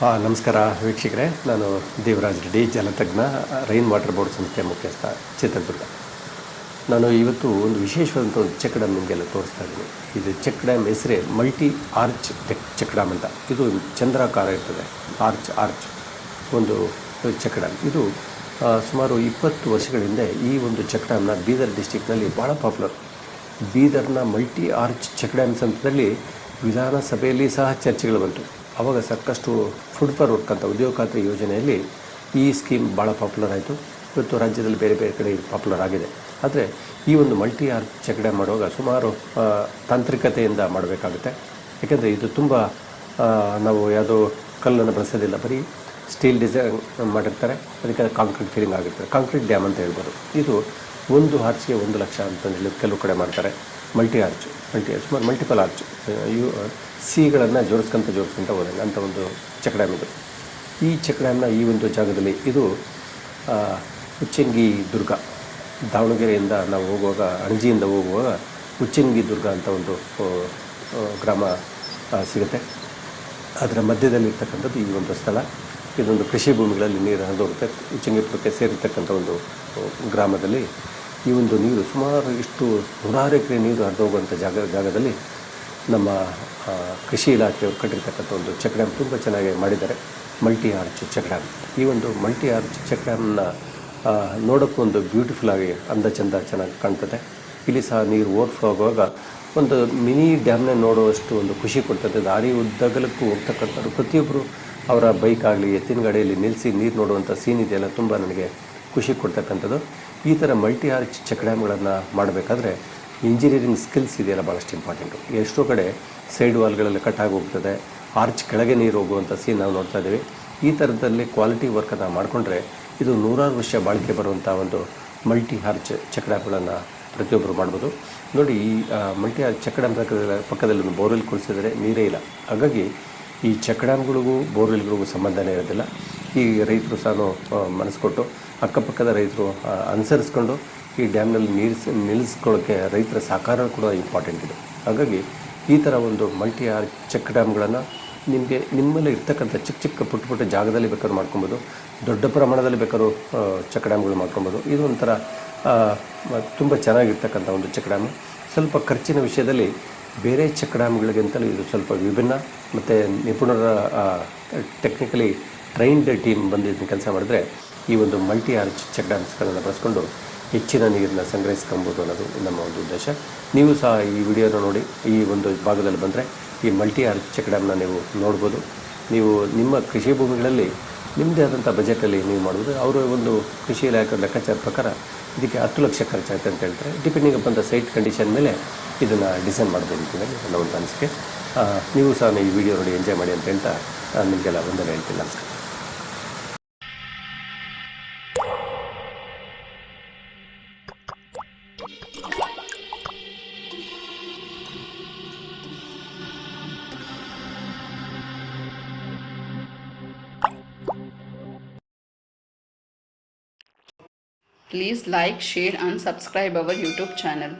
ಹಾಂ, ನಮಸ್ಕಾರ ವೀಕ್ಷಕರೇ. ನಾನು ದೇವರಾಜ್ ರೆಡ್ಡಿ ಜಲತಜ್ಞ ರೈನ್ ವಾಟರ್ ಬೋರ್ಡ್ ಸಂಸ್ಥೆ ಮುಖ್ಯಸ್ಥ ಚಿತ್ರದುರ್ಗ ನಾನು ಇವತ್ತು ಒಂದು ವಿಶೇಷವಾದಂಥ ಒಂದು ಚೆಕ್ ಡ್ಯಾಮ್ ನಿಮಗೆಲ್ಲ ತೋರಿಸ್ತಾ ಇದ್ದೀನಿ. ಇದು ಚೆಕ್ ಡ್ಯಾಮ್ ಹೆಸರೇ multi arch tech check dam ಅಂತ. ಇದು ಚಂದ್ರಾಕಾರ ಇರ್ತದೆ. ಆರ್ಚ್ ಆರ್ಚ್ ಒಂದು ಚೆಕ್ ಡ್ಯಾಮ್ ಇದು ಸುಮಾರು ಇಪ್ಪತ್ತು ವರ್ಷಗಳ ಹಿಂದೆ ಈ ಒಂದು ಚೆಕ್ ಡ್ಯಾಮ್ನ ಬೀದರ್ ಡಿಸ್ಟಿಕ್ನಲ್ಲಿ ಭಾಳ ಪಾಪ್ಯುಲರ್. ಬೀದರ್ನ ಮಲ್ಟಿ ಆರ್ಚ್ ಚೆಕ್ ಡ್ಯಾಮ್ ಅಂತದಲ್ಲಿ ವಿಧಾನಸಭೆಯಲ್ಲಿ ಸಹ ಚರ್ಚೆಗಳು ಬಂತು. ಆವಾಗ ಸಾಕಷ್ಟು ಫುಡ್ ಫಾರ್ ವರ್ಕ್ ಅಂತ ಉದ್ಯೋಗ ಖಾತ್ರಿ ಯೋಜನೆಯಲ್ಲಿ ಈ ಸ್ಕೀಮ್ ಭಾಳ ಪಾಪ್ಯುಲರ್ ಆಯಿತು. ಇವತ್ತು ರಾಜ್ಯದಲ್ಲಿ ಬೇರೆ ಬೇರೆ ಕಡೆ ಇದು ಪಾಪ್ಯುಲರ್ ಆಗಿದೆ. ಆದರೆ ಈ ಒಂದು ಮಲ್ಟಿ ಆರ್ಚ್ ಚಕಡೆ ಮಾಡುವಾಗ ಸುಮಾರು ತಾಂತ್ರಿಕತೆಯಿಂದ ಮಾಡಬೇಕಾಗುತ್ತೆ. ಯಾಕೆಂದರೆ ಇದು ತುಂಬ ನಾವು ಯಾವುದೋ ಕಲ್ಲನ್ನು ಬಳಸೋದಿಲ್ಲ. ಬರೀ ಸ್ಟೀಲ್ ಡಿಸೈನ್ ಮಾಡಿರ್ತಾರೆ. ಅದಕ್ಕೆ ಕಾಂಕ್ರೀಟ್ ಫೀಲಿಂಗ್ ಆಗಿರ್ತಾರೆ ಕಾಂಕ್ರೀಟ್ ಡ್ಯಾಮ್ ಅಂತ ಹೇಳ್ಬೋದು. ಇದು ಒಂದು ಆರ್ಚ್ಗೆ ಒಂದು ಲಕ್ಷ ಅಂತಂದೇಳಿ ಕೆಲವು ಕಡೆ ಮಾಡ್ತಾರೆ. ಮಲ್ಟಿ ಆರ್ಚ್ ಮಲ್ಟಿ ಸುಮಾರು ಮಲ್ಟಿಪಲ್ ಆರ್ಚ್ ಇವು ಸಿಗಳನ್ನು ಜೋಡಿಸ್ಕೊಂತ ಜೋಡಿಸ್ಕೊಂತ ಹೋದಂಗೆ ಅಂಥ ಒಂದು ಚೆಕ್ ಡ್ಯಾಮ್ ಇದು. ಈ ಚೆಕ್ ಡ್ಯಾಮ್ನ ಈ ಒಂದು ಜಾಗದಲ್ಲಿ ಇದು ಉಚ್ಚಂಗಿ ದುರ್ಗ. ದಾವಣಗೆರೆಯಿಂದ ನಾವು ಹೋಗುವಾಗ ಅಣಜಿಯಿಂದ ಹೋಗುವಾಗ ಉಚ್ಚಂಗಿ ದುರ್ಗ ಅಂತ ಒಂದು ಗ್ರಾಮ ಸಿಗುತ್ತೆ. ಅದರ ಮಧ್ಯದಲ್ಲಿರ್ತಕ್ಕಂಥದ್ದು ಈ ಒಂದು ಸ್ಥಳ. ಇದೊಂದು ಕೃಷಿ ಭೂಮಿಗಳಲ್ಲಿ ನೀರು ಹರಿದೋಗುತ್ತೆ. ಉಚ್ಚಂಗಿಪುರಕ್ಕೆ ಸೇರಿರ್ತಕ್ಕಂಥ ಒಂದು ಗ್ರಾಮದಲ್ಲಿ ಈ ಒಂದು ನೀರು ಸುಮಾರು ಇಷ್ಟು ನೂರಾರು ಎಕರೆ ನೀರು ಹರಿದೋಗುವಂಥ ಜಾಗ, ಜಾಗದಲ್ಲಿ ನಮ್ಮ ಕೃಷಿ ಇಲಾಖೆಯವರು ಕಟ್ಟಿರ್ತಕ್ಕಂಥ ಒಂದು ಚೆಕ್ ಡ್ಯಾಮ್ ತುಂಬ ಚೆನ್ನಾಗಿ ಮಾಡಿದ್ದಾರೆ. Multi arch check dam. ಈ ಒಂದು ಮಲ್ಟಿ ಆರ್ಚ್ ಚೆಕ್ ಡ್ಯಾಮ್ನ ನೋಡೋಕ್ಕೂ ಒಂದು ಬ್ಯೂಟಿಫುಲ್ ಆಗಿ ಅಂದ ಚಂದ ಚೆನ್ನಾಗಿ ಕಾಣ್ತದೆ. ಇಲ್ಲಿ ಸಹ ನೀರು ಓವರ್ಫ್ಲೋ ಆಗುವಾಗ ಒಂದು ಮಿನಿ ಡ್ಯಾಮ್ನ ನೋಡುವಷ್ಟು ಒಂದು ಖುಷಿ ಕೊಡ್ತದೆ. ದಾರಿ ಉದ್ದಗಲಕ್ಕೂ ಹೋಗ್ತಕ್ಕಂಥವ್ರು ಪ್ರತಿಯೊಬ್ಬರು ಅವರ ಬೈಕ್ ಆಗಲಿ, ಎತ್ತಿನ ಗಾಡಿಯಲ್ಲಿ ನಿಲ್ಲಿಸಿ ನೀರು ನೋಡುವಂಥ ಸೀನ್ ಇದೆಯಲ್ಲ, ತುಂಬ ನನಗೆ ಖುಷಿ ಕೊಡ್ತಕ್ಕಂಥದ್ದು. ಈ ಥರ ಮಲ್ಟಿ ಆರ್ಚ್ ಚೆಕ್ ಡ್ಯಾಮ್ಗಳನ್ನು ಮಾಡಬೇಕಾದ್ರೆ ಇಂಜಿನಿಯರಿಂಗ್ ಸ್ಕಿಲ್ಸ್ ಇದೆಯಲ್ಲ ಭಾಳಷ್ಟು ಇಂಪಾರ್ಟೆಂಟು ಎಷ್ಟೋ ಕಡೆ ಸೈಡ್ ವಾಲ್ಗಳೆಲ್ಲ ಕಟ್ಟಾಗಿ ಹೋಗ್ತದೆ ಆರ್ಚ್ ಕೆಳಗೆ ನೀರು ಹೋಗುವಂಥ ಸೀನ್ ನಾವು ನೋಡ್ತಾ ಇದ್ದೀವಿ. ಈ ಥರದಲ್ಲಿ ಕ್ವಾಲಿಟಿ ವರ್ಕನ್ನು ಮಾಡಿಕೊಂಡ್ರೆ ಇದು ನೂರಾರು ವರ್ಷ ಬಾಳಿಕೆ ಬರುವಂಥ ಒಂದು ಮಲ್ಟಿ ಆರ್ಚ್ ಚಕ್ರಗಳನ್ನು ಪ್ರತಿಯೊಬ್ಬರು ಮಾಡ್ಬೋದು. ನೋಡಿ, ಈ ಮಲ್ಟಿ ಆರ್ಚ್ ಚೆಕ್ ಪಕ್ಕದಲ್ಲಿ ಒಂದು ಬೋರ್ವೆಲ್ ಕೊಡಿಸಿದರೆ ನೀರೇ ಇಲ್ಲ. ಹಾಗಾಗಿ ಈ ಚೆಕ್ ಬೋರ್ವೆಲ್ಗಳಿಗೂ ಸಂಬಂಧನೇ ಇರೋದಿಲ್ಲ. ಈ ರೈತರು ಸಹ ಮನಸ್ಸು ಕೊಟ್ಟು ಅಕ್ಕಪಕ್ಕದ ರೈತರು ಅನುಸರಿಸ್ಕೊಂಡು ಈ ಡ್ಯಾಮ್ನಲ್ಲಿ ನೀರು ನಿಲ್ಲಿಸ್ಕೊಳ್ಳೋಕ್ಕೆ ರೈತರ ಸಹಕಾರ ಕೂಡ ಇಂಪಾರ್ಟೆಂಟ್ ಇದೆ. ಹಾಗಾಗಿ ಈ ಥರ ಒಂದು ಮಲ್ಟಿ ಆರ್ ಚೆಕ್ ಡ್ಯಾಮ್ಗಳನ್ನು ನಿಮಗೆ, ನಿಮ್ಮಲ್ಲಿ ಇರ್ತಕ್ಕಂಥ ಚಿಕ್ಕ ಚಿಕ್ಕ ಪುಟ್ಟ ಪುಟ್ಟ ಜಾಗದಲ್ಲಿ ಬೇಕಾದ್ರೂ ಮಾಡ್ಕೊಬೋದು, ದೊಡ್ಡ ಪ್ರಮಾಣದಲ್ಲಿ ಬೇಕಾದ್ರೂ ಚೆಕ್ ಡ್ಯಾಮ್ಗಳು ಮಾಡ್ಕೊಬೋದು. ಇದು ಒಂಥರ ತುಂಬ ಚೆನ್ನಾಗಿರ್ತಕ್ಕಂಥ ಒಂದು ಚೆಕ್ ಡ್ಯಾಮ್ ಸ್ವಲ್ಪ ಖರ್ಚಿನ ವಿಷಯದಲ್ಲಿ ಬೇರೆ ಚೆಕ್ ಡ್ಯಾಮ್ಗಳಿಗಿಂತಲೂ ಇದು ಸ್ವಲ್ಪ ವಿಭಿನ್ನ ಮತ್ತು ನಿಪುಣರ ಟೆಕ್ನಿಕಲಿ ಟ್ರೈನ್ಡ್ ಟೀಮ್ ಬಂದಿದ್ದ ಕೆಲಸ ಮಾಡಿದ್ರೆ ಈ ಒಂದು ಮಲ್ಟಿ ಆರ್ಚ್ ಚೆಕ್ ಡ್ಯಾಮ್ಸ್ಗಳನ್ನು ಬಳಸ್ಕೊಂಡು ಹೆಚ್ಚಿನ ನೀರನ್ನು ಸಂಗ್ರಹಿಸ್ಕೊಂಬೋದು ಅನ್ನೋದು ನಮ್ಮ ಒಂದು ಉದ್ದೇಶ. ನೀವು ಸಹ ಈ ವಿಡಿಯೋನ ನೋಡಿ, ಈ ಒಂದು ಭಾಗದಲ್ಲಿ ಬಂದರೆ ಈ ಮಲ್ಟಿ ಆರ್ಚ್ ಚೆಕ್ ಡ್ಯಾಮ್ನ ನೀವು ನೋಡ್ಬೋದು. ನೀವು ನಿಮ್ಮ ಕೃಷಿ ಭೂಮಿಗಳಲ್ಲಿ ನಿಮ್ಮದೇ ಆದಂಥ ಬಜೆಟಲ್ಲಿ ನೀವು ಮಾಡ್ಬೋದು. ಅವರ ಒಂದು ಕೃಷಿ ಇಲಾಖೆ ಲೆಕ್ಕಾಚಾರ ಪ್ರಕಾರ ಇದಕ್ಕೆ ಹತ್ತು ಲಕ್ಷ ಖರ್ಚಾಗುತ್ತೆ ಅಂತ ಹೇಳ್ತಾರೆ. Depending up the site condition ಮೇಲೆ ಇದನ್ನು ಡಿಸೈನ್ ಮಾಡ್ಬೋದು ಅಂತ ನನ್ನ ಒಂದು ಅನಿಸಿಕೆ. ನೀವು ಸಹ ಈ ವಿಡಿಯೋ ನೋಡಿ ಎಂಜಾಯ್ ಮಾಡಿ ಅಂತ ಹೇಳ್ತಾ ನಿಮಗೆಲ್ಲ ಒಂದನ್ನು ಹೇಳ್ತೀನಿ. ನಮಸ್ಕಾರ. Please like, share and subscribe our YouTube channel.